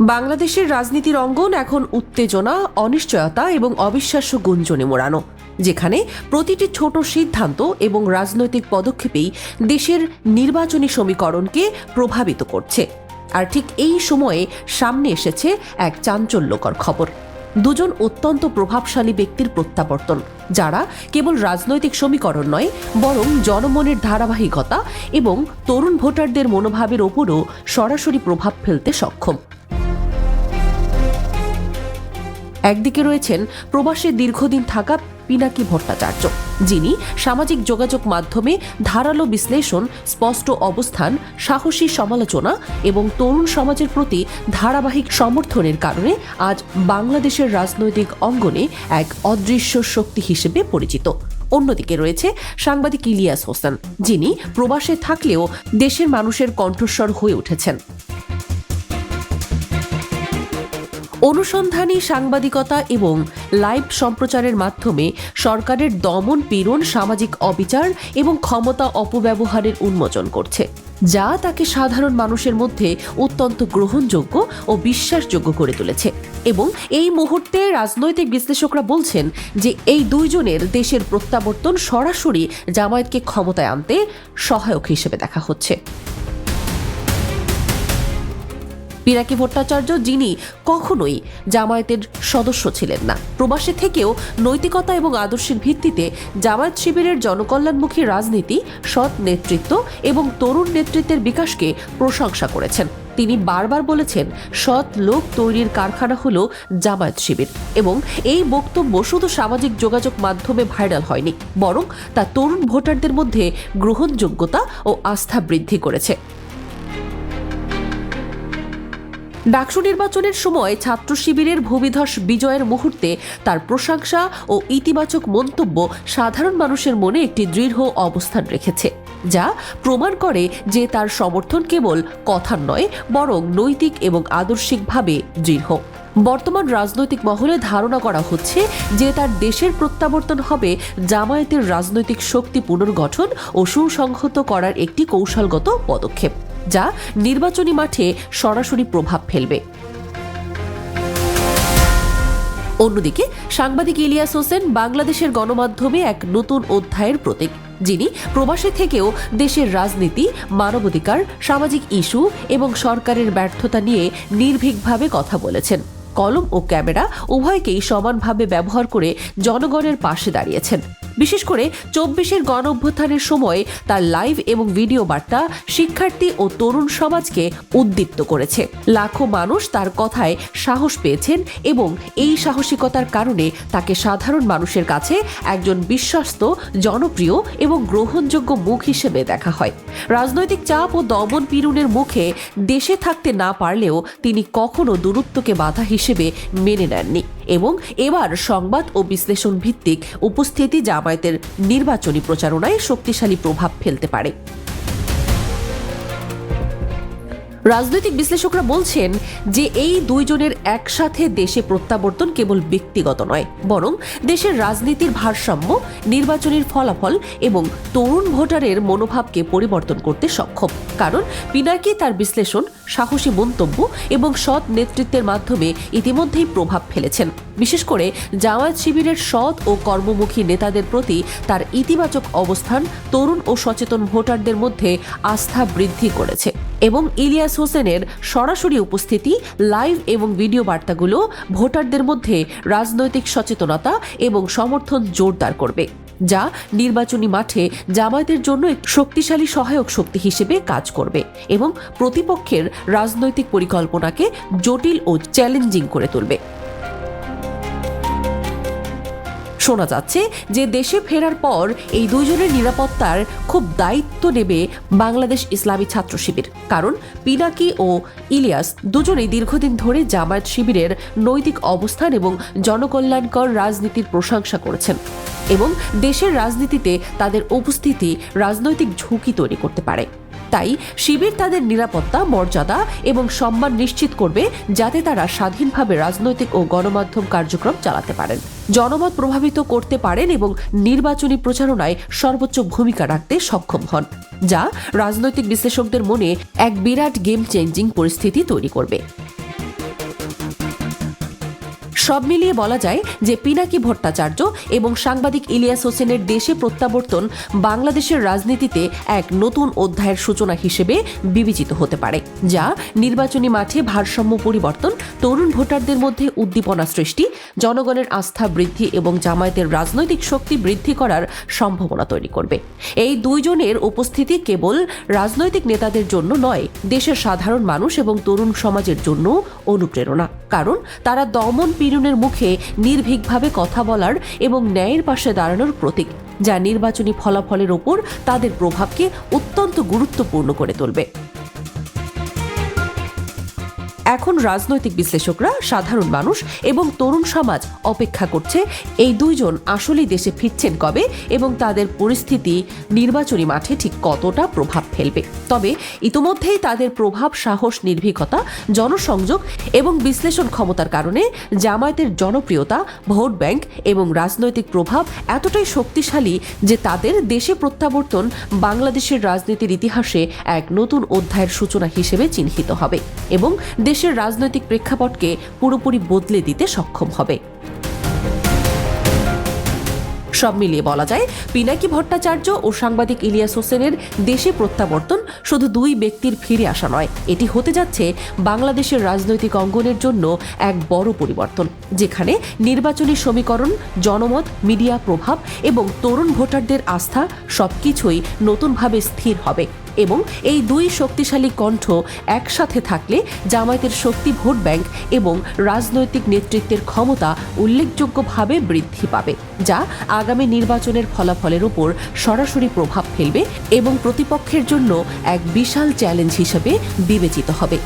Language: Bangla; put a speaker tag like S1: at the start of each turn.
S1: বাংলাদেশের রাজনীতির অঙ্গন এখন উত্তেজনা, অনিশ্চয়তা এবং অবিশ্বাস্য গুঞ্জনে মোড়ানো, যেখানে প্রতিটি ছোট সিদ্ধান্ত এবং রাজনৈতিক পদক্ষেপেই দেশের নির্বাচনী সমীকরণকে প্রভাবিত করছে। আর ঠিক এই সময়ে সামনে এসেছে এক চাঞ্চল্যকর খবর। দুজন অত্যন্ত প্রভাবশালী ব্যক্তির প্রত্যাবর্তন, যারা কেবল রাজনৈতিক সমীকরণ নয়, বরং জনমনের ধারাবাহিকতা এবং তরুণ ভোটারদের মনোভাবের ওপরও সরাসরি প্রভাব ফেলতে সক্ষম। একদিকে রয়েছেন প্রবাসে দীর্ঘদিন থাকা পিনাকি ভট্টাচার্য, যিনি সামাজিক যোগাযোগ মাধ্যমে ধারালো বিশ্লেষণ, স্পষ্ট অবস্থান, সাহসী সমালোচনা এবং তরুণ সমাজের প্রতি ধারাবাহিক সমর্থনের কারণে আজ বাংলাদেশের রাজনৈতিক অঙ্গনে এক অদৃশ্য শক্তি হিসেবে পরিচিত। অন্যদিকে রয়েছে সাংবাদিক ইলিয়াস হোসেন, যিনি প্রবাসে থাকলেও দেশের মানুষের কণ্ঠস্বর হয়ে উঠেছেন। অনুসন্ধানী সাংবাদিকতা এবং লাইভ সম্প্রচারের মাধ্যমে সরকারের দমন পীড়ন, সামাজিক অবিচার এবং ক্ষমতা অপব্যবহারের উন্মোচন করছে, যা তাকে সাধারণ মানুষের মধ্যে অত্যন্ত গ্রহণযোগ্য ও বিশ্বাসযোগ্য করে তুলেছে। এবং এই মুহূর্তে রাজনৈতিক বিশ্লেষকরা বলছেন যে এই দুইজনের দেশের প্রত্যাবর্তন সরাসরি জামায়াতকে ক্ষমতায় আনতে সহায়ক হিসেবে দেখা হচ্ছে। পিনাকি ভট্টাচার্য যিনি কখনোই জামায়াতের সদস্য ছিলেন না। প্রবাসে থেকেও নৈতিকতা এবং আদর্শের ভিত্তিতে জামায়াত শিবিরের জনকল্যাণমুখী রাজনীতি, সৎ নেতৃত্ব এবং তরুণ নেতৃত্বের বিকাশকে প্রশংসা করেছেন। তিনি বারবার বলেছেন, সৎ লোক তৈরির কারখানা হল জামায়াত শিবির এবং এই বক্তব্য শুধু সামাজিক যোগাযোগ মাধ্যমে ভাইরাল হয়নি, বরং তা তরুণ ভোটারদের মধ্যে গ্রহণযোগ্যতা ও আস্থা বৃদ্ধি করেছে। ডাকসু নির্বাচনের সময় ছাত্র শিবিরের ভূমিধস বিজয়ের মুহূর্তে তার প্রশংসা ও ইতিবাচক মন্তব্য সাধারণ মানুষের মনে একটি দৃঢ় অবস্থান রেখেছে, যা প্রমাণ করে যে তার সমর্থন কেবল কথার নয়, বরং নৈতিক এবং আদর্শিকভাবে দৃঢ়। বর্তমান রাজনৈতিক মহলে ধারণা করা হচ্ছে যে তার দেশের প্রত্যাবর্তন হবে জামায়াতের রাজনৈতিক শক্তি পুনর্গঠন ও সুসংহত করার একটি কৌশলগত পদক্ষেপ। যা নির্বাচনী মাঠে সরাসরি প্রভাব ফেলবে। অন্যদিকে, সাংবাদিক ইলিয়াস হোসেন বাংলাদেশের গণমাধ্যমে এক নতুন অধ্যায়ের প্রতীক, যিনি প্রবাসে থেকেও দেশের রাজনীতি, মানবাধিকার, সামাজিক ইস্যু এবং সরকারের ব্যর্থতা নিয়ে নির্ভীকভাবে কথা বলেছেন। কলম ও ক্যামেরা উভয়কেই সমানভাবে ব্যবহার করে জনগণের পাশে দাঁড়িয়েছেন। বিশেষ করে চব্বিশের গণ অভ্যুত্থানের সময় তার লাইভ এবং ভিডিও বার্তা শিক্ষার্থী ও তরুণ সমাজকে উদ্দীপ্ত করেছে। লাখো মানুষ তার কথায় সাহস পেয়েছেন এবং এই সাহসিকতার কারণে তাকে সাধারণ মানুষের কাছে একজন বিশ্বস্ত, জনপ্রিয় এবং গ্রহণযোগ্য মুখ হিসেবে দেখা হয়। রাজনৈতিক চাপ ও দমন পীড়নের মুখে দেশে থাকতে না পারলেও তিনি কখনো দূরত্বকে বাধা হিসেবে মেনে নেননি। এবং এবার সংবাদ ও বিশ্লেষণ ভিত্তিক উপস্থিতি জামায়াতের নির্বাচনী প্রচারণায় শক্তিশালী প্রভাব ফেলতে পারে। রাজনৈতিক বিশ্লেষকরা বলছেন যে এই দুইজনের একসাথে দেশে প্রত্যাবর্তন কেবল ব্যক্তিগত নয়, বরং দেশের রাজনীতির ভারসাম্য, নির্বাচনের ফলাফল এবং তরুণ ভোটারের মনোভাবকে পরিবর্তন করতে সক্ষম। কারণ পিনাকি তার বিশ্লেষণ, সাহসী মন্তব্য এবং সৎ নেতৃত্বের মাধ্যমে ইতিমধ্যেই প্রভাব ফেলেছেন। বিশেষ করে জামায়াত শিবিরের সৎ ও কর্মমুখী নেতাদের প্রতি তার ইতিবাচক অবস্থান তরুণ ও সচেতন ভোটারদের মধ্যে আস্থা বৃদ্ধি করেছে। এবং ইলিয়াস হোসেনের সরাসরি উপস্থিতি, লাইভ এবং ভিডিও বার্তাগুলো ভোটারদের মধ্যে রাজনৈতিক সচেতনতা এবং সমর্থন জোরদার করবে, যা নির্বাচনী মাঠে জামায়াতের জন্য এক শক্তিশালী সহায়ক শক্তি হিসেবে কাজ করবে এবং প্রতিপক্ষের রাজনৈতিক পরিকল্পনাকে জটিল ও চ্যালেঞ্জিং করে তুলবে। শোনা যাচ্ছে যে দেশে ফেরার পর এই দুইজনের নিরাপত্তার খুব দায়িত্ব নেবে বাংলাদেশ ইসলামী ছাত্র শিবির। কারণ পিনাকি ও ইলিয়াস দুজনেই দীর্ঘদিন ধরে জামায়াত শিবিরের নৈতিক অবস্থান এবং জনকল্যাণকর রাজনীতির প্রশংসা করেছেন এবং দেশের রাজনীতিতে তাদের উপস্থিতি রাজনৈতিক ঝুঁকি তৈরি করতে পারে। তাই শিবির তাদের নিরাপত্তা, মর্যাদা এবং সম্মান নিশ্চিত করবে যাতে তারা স্বাধীনভাবে রাজনৈতিক ও গণমাধ্যম কার্যক্রম চালাতে পারেন। জনমত প্রভাবিত করতে পারেন এবং নির্বাচনী প্রচারণায় সর্বোচ্চ ভূমিকা রাখতে সক্ষম হন, যা রাজনৈতিক বিশ্লেষকদের মনে এক বিরাট গেম চেঞ্জিং পরিস্থিতি তৈরি করবে। সব মিলিয়ে বলা যায় যে পিনাকি ভট্টাচার্য এবং সাংবাদিক ইলিয়াস হোসেনের দেশে প্রত্যাবর্তন বাংলাদেশের রাজনীতিতে এক নতুন অধ্যায়ের সূচনা হিসেবে বিবেচিত হতে পারে, যা নির্বাচনী মাঠে ভারসাম্য পরিবর্তন, তরুণ ভোটারদের মধ্যে উদ্দীপনা সৃষ্টি, জনগণের আস্থা বৃদ্ধি এবং জামায়াতের রাজনৈতিক শক্তি বৃদ্ধি করার সম্ভাবনা তৈরি করবে। এই দুইজনের উপস্থিতি কেবল রাজনৈতিক নেতাদের জন্য নয়, দেশের সাধারণ মানুষ এবং তরুণ সমাজের জন্য অনুপ্রেরণা, কারণ তারা দমন পীড়নের মুখে নির্ভীকভাবে কথা বলার এবং ন্যায়ের পাশে দাঁড়ানোর প্রতীক, যা নির্বাচনী ফলাফলের ওপর তাদের প্রভাবকে অত্যন্ত গুরুত্বপূর্ণ করে তুলবে। এখন রাজনৈতিক বিশ্লেষকরা সাধারণ মানুষ এবং তরুণ সমাজ অপেক্ষা করছে এই দুইজন আসলেই দেশে ফিরছেন কবে এবং তাদের পরিস্থিতি নির্বাচনী মাঠে ঠিক কতটা প্রভাব ফেলবে। তবে ইতোমধ্যেই তাদের প্রভাব, সাহস, নির্ভীকতা, জনসংযোগ এবং বিশ্লেষণ ক্ষমতার কারণে জামায়াতের জনপ্রিয়তা, ভোট ব্যাংক এবং রাজনৈতিক প্রভাব এতটাই শক্তিশালী যে তাদের দেশে প্রত্যাবর্তন বাংলাদেশের রাজনীতির ইতিহাসে এক নতুন অধ্যায়ের সূচনা হিসেবে চিহ্নিত হবে এবং দেশের রাজনৈতিক প্রেক্ষাপটকে পুরোপুরি বদলে দিতে সক্ষম হবে। সব মিলিয়ে বলা যায়, পিনাকি ভট্টাচার্য ও সাংবাদিক ইলিয়াস হোসেনের দেশে প্রত্যাবর্তন শুধু দুই ব্যক্তির ফিরে আসা নয়, এটি হতে যাচ্ছে বাংলাদেশের রাজনৈতিক অঙ্গনের জন্য এক বড় পরিবর্তন, যেখানে নির্বাচনী সমীকরণ, জনমত, মিডিয়া প্রভাব এবং তরুণ ভোটারদের আস্থা সবকিছুই নতুনভাবে স্থির হবে। এবং এই দুই শক্তিশালী কণ্ঠ একসাথে থাকলে জামায়াতের শক্তি ভোট ব্যাংক এবং রাজনৈতিক নেতৃত্বের ক্ষমতা উল্লেখযোগ্যভাবে বৃদ্ধি পাবে, যা আগামী নির্বাচনের ফলাফলের উপর সরাসরি প্রভাব ফেলবে এবং প্রতিপক্ষের জন্য এক বিশাল চ্যালেঞ্জ হিসেবে বিবেচিত হবে।